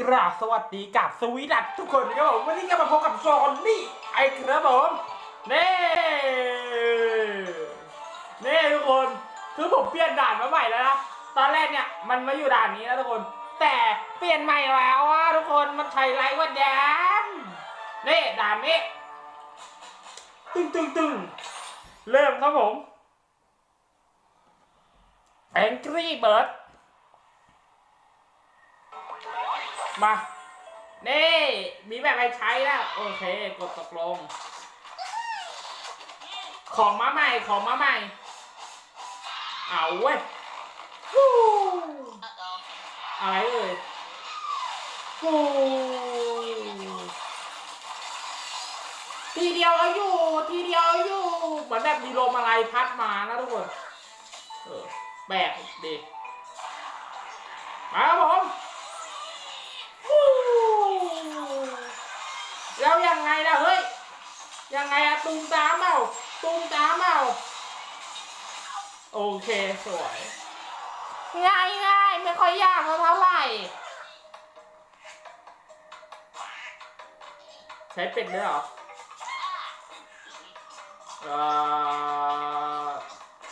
กราบสวัสดีกับสวีดัตทุกคนครับผมวันนี้ก็มาพบกับซอนนี่ไอ้ครับผมเน่เน่ทุกคนคือผมเปลี่ยนด่านมาใหม่แล้วนะตอนแรกเนี่ยมันมาอยู่ด่านนี้นะทุกคน แต่เปลี่ยนใหม่แล้วอะทุกคนมันใช้ไรว่าแดนนี่ด่านนี้ตึงตึงตึงเริ่มครับผม Angry Bird มา นี่ มีแบบไปใช้แล้ว โอเค กดตกลง ของมาใหม่ ของมาใหม่ เอาเว้ยฟู้อะไรเอ่ยฟู้ทีเดียวเอาอยู่ ทีเดียวเอาอยู่ เหมือนแบบมีลมอะไรพัดมานะทุกคน เออแปลกดีมาครับผมฟู้แล้วยังไงล่ะเฮ้ย ยังไงอะตูมตามเมาตูมตามเมาโอเคสวย ง่ายง่ายไม่ค่อยยากเท่าไหร่ ใช้เป็ดด้วยเหรอเอ่อ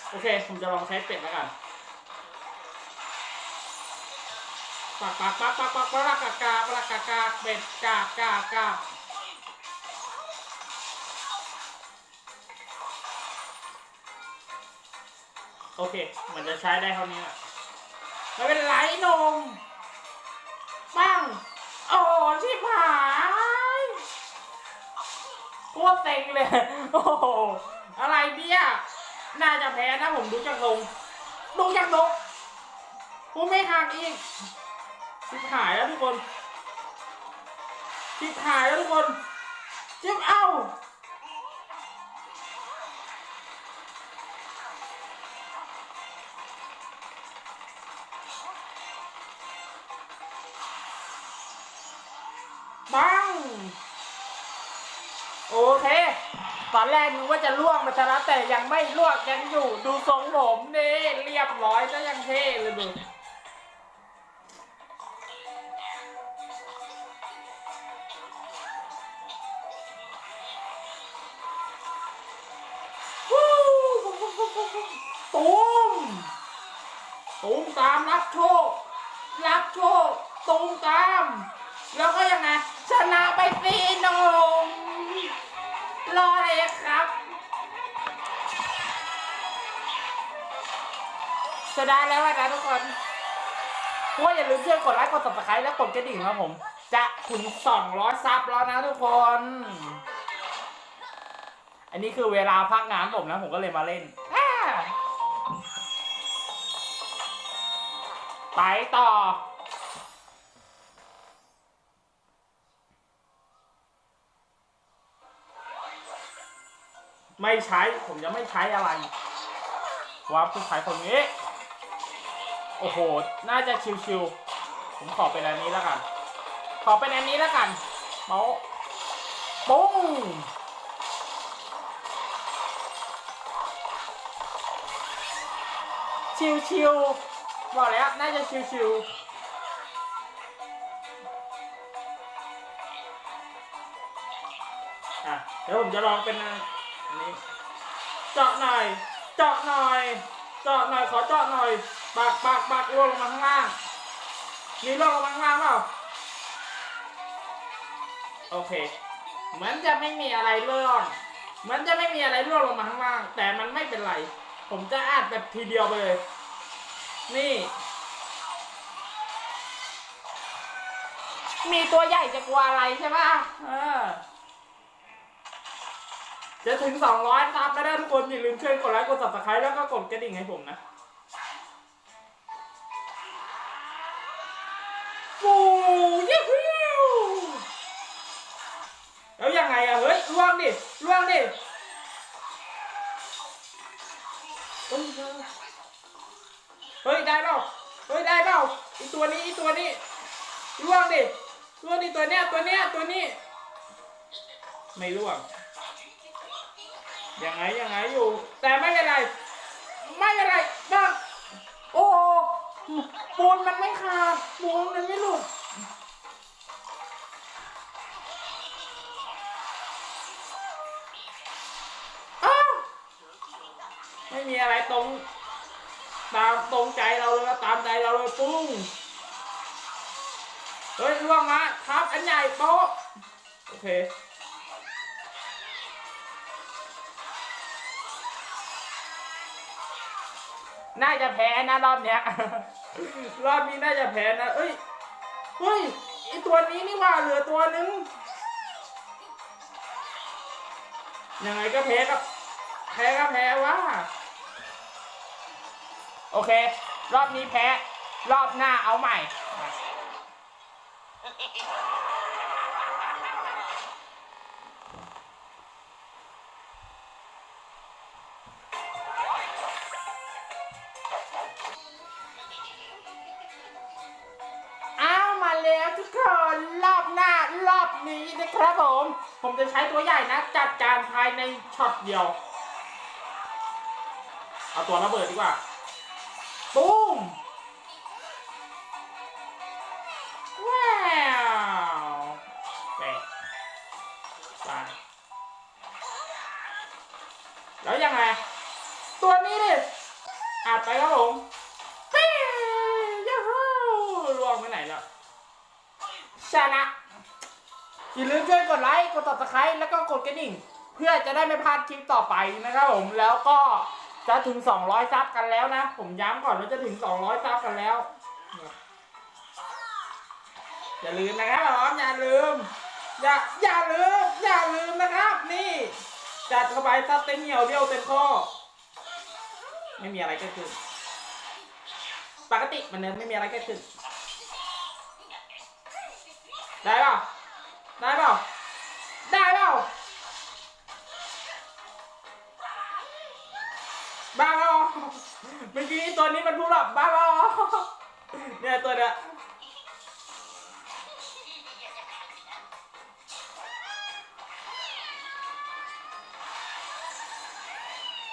โอเค ผมจะลองใช้เป็ดแล้วกันปักปักปักปักปักปักกากาปักกากาเป็ดกากากา โอเค มันจะใช้ได้เท่านี้แหละไม่เป็นไรนมปังโอ้ชิบหายโคตรเต็งเลย โอ้โหอะไรเนี่ยน่าจะแพ้นะผมดูจากทรงดูจากนกกูไม่ห่างอีกชิบหายแล้วทุกคนชิบหายแล้วทุกคนชิบเอ้า บังโอเค ตอนแรกนึกว่าจะล่วงมาชนะแต่ยังไม่ล่วงยังอยู่ ดูทรงผมนี่เรียบร้อยก็ยังเท่เลยดูวู้ตูมตูมตามรับโชครับโชคตูมตาม แล้วก็ยังไง ชนะไปสี่หนมรอเลยครับชนะแล้วนะทุกคนว่าอย่าลืมช่วยกดไลค์กด subscribe และกดกระดิ่งครับผม จะถึง200ซับแล้วนะทุกคน อันนี้คือเวลาพักงานผมนะผมก็เลยมาเล่นไปต่อ ไม่ใช้ ผมจะไม่ใช้อะไรว่าผู้ชายคนนี้ โอ้โห น่าจะชิวๆผมขอเป็นอันนี้แล้วกัน ขอเป็นอันนี้แล้วกันโป๊ะปุ้งชิวๆบอกแล้ว น่าจะชิวๆอะเดี๋ยวผมจะลองเป็น อันนี้เจาะหน่อยเจาะหน่อยเจาะหน่อยขอเจาะหน่อยปากปากปากร่วงลงมาข้างล่างมีร่วงลงมาข้างล่างเปล่าโอเคเหมือนจะไม่มีอะไรร่วงเหมือนจะไม่มีอะไรร่วงลงมาข้างล่าง แต่มันไม่เป็นไร ผมจะอัดแบบทีเดียวไปเลย นี่ มีตัวใหญ่จะกลัวอะไรใช่ปะเออ จะถึง 200ซับแล้วนะทุกคนอย่าลืมช่วยกดไลค์กด subscribe แล้วก็กดกระดิ่งให้ผมนะฟูยี่ฮิวแล้วยังไงอะเฮ้ยล่วงดิล่วงดิเฮ้ยเฮ้ยได้เปล่าเฮ้ยได้เปล่าอีตัวนี้อีตัวนี้ล่วงดิล่วงดิตัวเนี้ยตัวเนี้ยตัวนี้ ไม่ล่วง ยังไงยังไงอยู่ แต่ไม่เป็นไร ไม่เป็นไรบ้าโอ้ปูนมันไม่ขาดปูนมันไม่หลุดไม่มีอะไรตรง ตามตรงใจเราเลยตามใจเราเลยปุ้งเฮ้ยล่วงมาทับอันใหญ่โป๊ะโอเค น่าจะแพ้นะรอบเนี้ย รอบนี้น่าจะแพ้นะ เอ้ย เฮ้ยไอตัวนี้นี่ว่าเหลือตัวนึง ยังไงก็แพ้กับแพ้ก็แพ้ว่า โอเค รอบนี้แพ้ รอบหน้าเอาใหม่ แล้วทุกคนรอบหน้ารอบนี้นะครับผม ผมจะใช้ตัวใหญ่นะ จัดการภายในช็อตเดียว เอาตัวระเบิดดีกว่าตูมว้าวแปไปแล้วยังไง ตัวนี้ดิอาดไปครับผม ชนะ อย่าลืมช่วยกดไลค์ กดติดตามแล้วก็กดกระดิ่ง เพื่อจะได้ไม่พลาดคลิปต่อไปนะครับผม แล้วก็จะถึง 200 ซับกันแล้วนะ ผมย้ำก่อนว่าจะถึง 200 ซับกันแล้ว อย่าลืมนะครับผมอย่าลืม อย่า อย่าลืม อย่าลืมนะครับ นี่ จัดเข้าไปซัดเต็มเหนียวเดียวเต็มข้อ ไม่มีอะไรเกิดขึ้น ปกติมันเดิมไม่มีอะไรเกิดขึ้น ได้เปล่าได้เปล่าได้เปล่าบ้าเปล่าเมื่อกี้ตัวนี้มันพูดแบบบ้าเปล่าเนี่ยตัวเนี้ย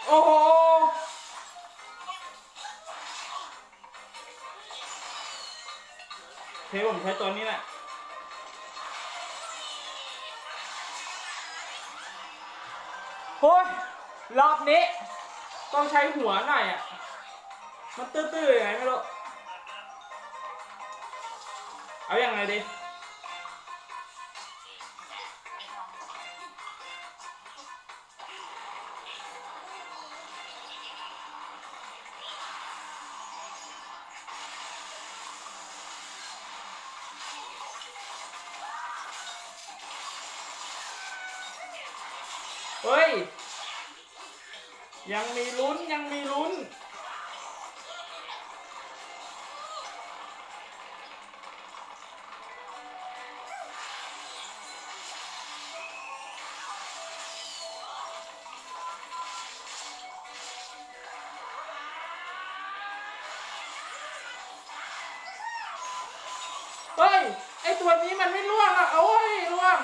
โอ้โหเทผมใช้ตัวนี้แหละ โอ้ยรอบนี้ ต้องใช้หัวหน่อยอะ มันตื้อๆยังไงไม่รู้ เอาอย่างไรดี เฮ้ย ยังมีลุ้นยังมีลุ้น เฮ้ย ไอตัวนี้มันไม่ล่วงอะโอ้ยล่วง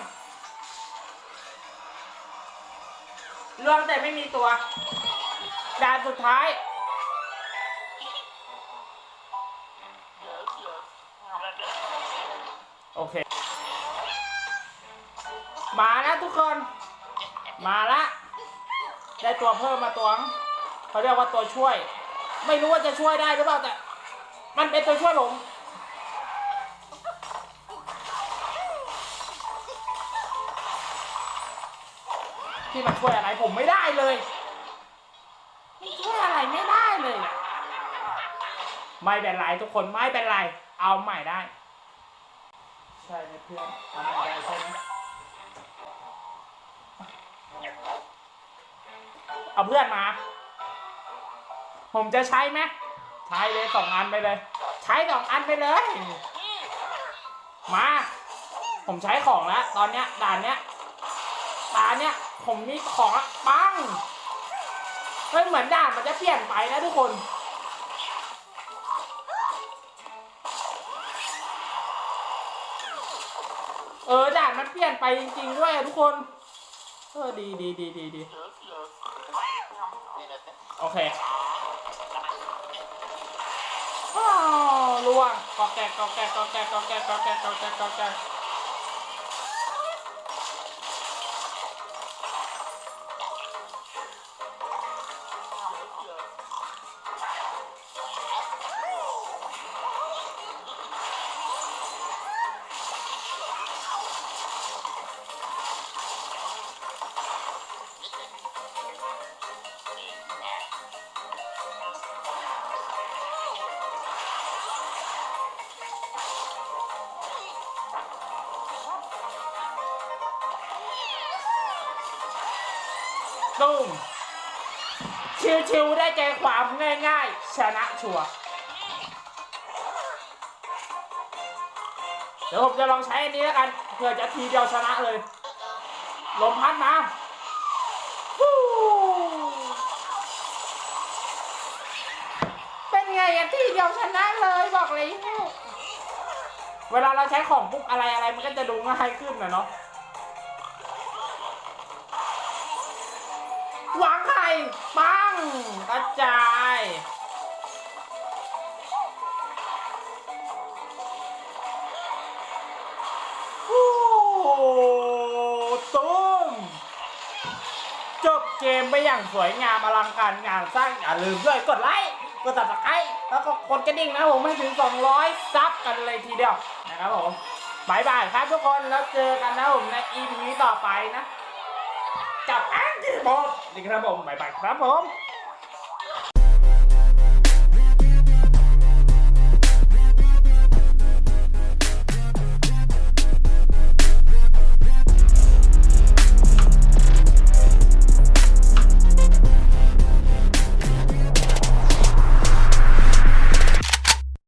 ล่วงแต่ไม่มีตัวด่านสุดท้าย โอเค มาแล้วทุกคน มาละได้ตัวเพิ่มมาตัวงเขาเรียกว่าตัวช่วย ไม่รู้ว่าจะช่วยได้หรือเปล่าแต่ มันเป็นตัวช่วยผม ที่มันช่วยอะไรผมไม่ได้เลยมันช่วยอะไรไม่ได้เลยอะไม่เป็นไรทุกคนไม่เป็นไร เอาใหม่ได้ ใช่ไหมเพื่อนเอาใหม่ได้ใช่ไหมเอาเพื่อนมา ผมจะใช้ไหมใช้เลยสองอันไปเลย ใช้สองอันไปเลย มา ผมใช้ของแล้ว ตอนเนี้ยด่านเนี้ยตาเนี้ย ผมมีของปังเฮ้ยเหมือนด่านมันจะเปลี่ยนไปนะทุกคนเออด่านมันเปลี่ยนไปจริงๆด้วยอะทุกคน เออดีดีดีดีดีโอเคอ้าวล่วงกอแกกอแกกอแกกอแกกอแกกอแกกกอแก ตุ้มชิวๆได้ใจความง่ายๆ ชนะชัวร์เดี๋ยวผมจะลองใช้อันนี้แล้วกันเพื่อจะทีเดียวชนะเลย ลมพัดมาเป็นไงอะทีเดียวชนะเลยบอกเลย เวลาเราใช้ของปุ๊บอะไรอะไรมันก็จะดูง่ายขึ้นนะเนาะางไข่ปังกระจายโอ้ตุ้มจบเกมไปอย่างสวยงามอลังการงานสร้างอย่าลืมด้วยกดไลค์กดติดตามแล้วก็กดกระดิ่งนะผมให้ถึง 200 ซับกันเลยทีเดียวนะครับผมบายบายครับทุกคนแล้วเจอกันนะผมใน EP ต่อไปนะ กับแองกี้บอสนี่ครับผมบ๊ายบายครับผม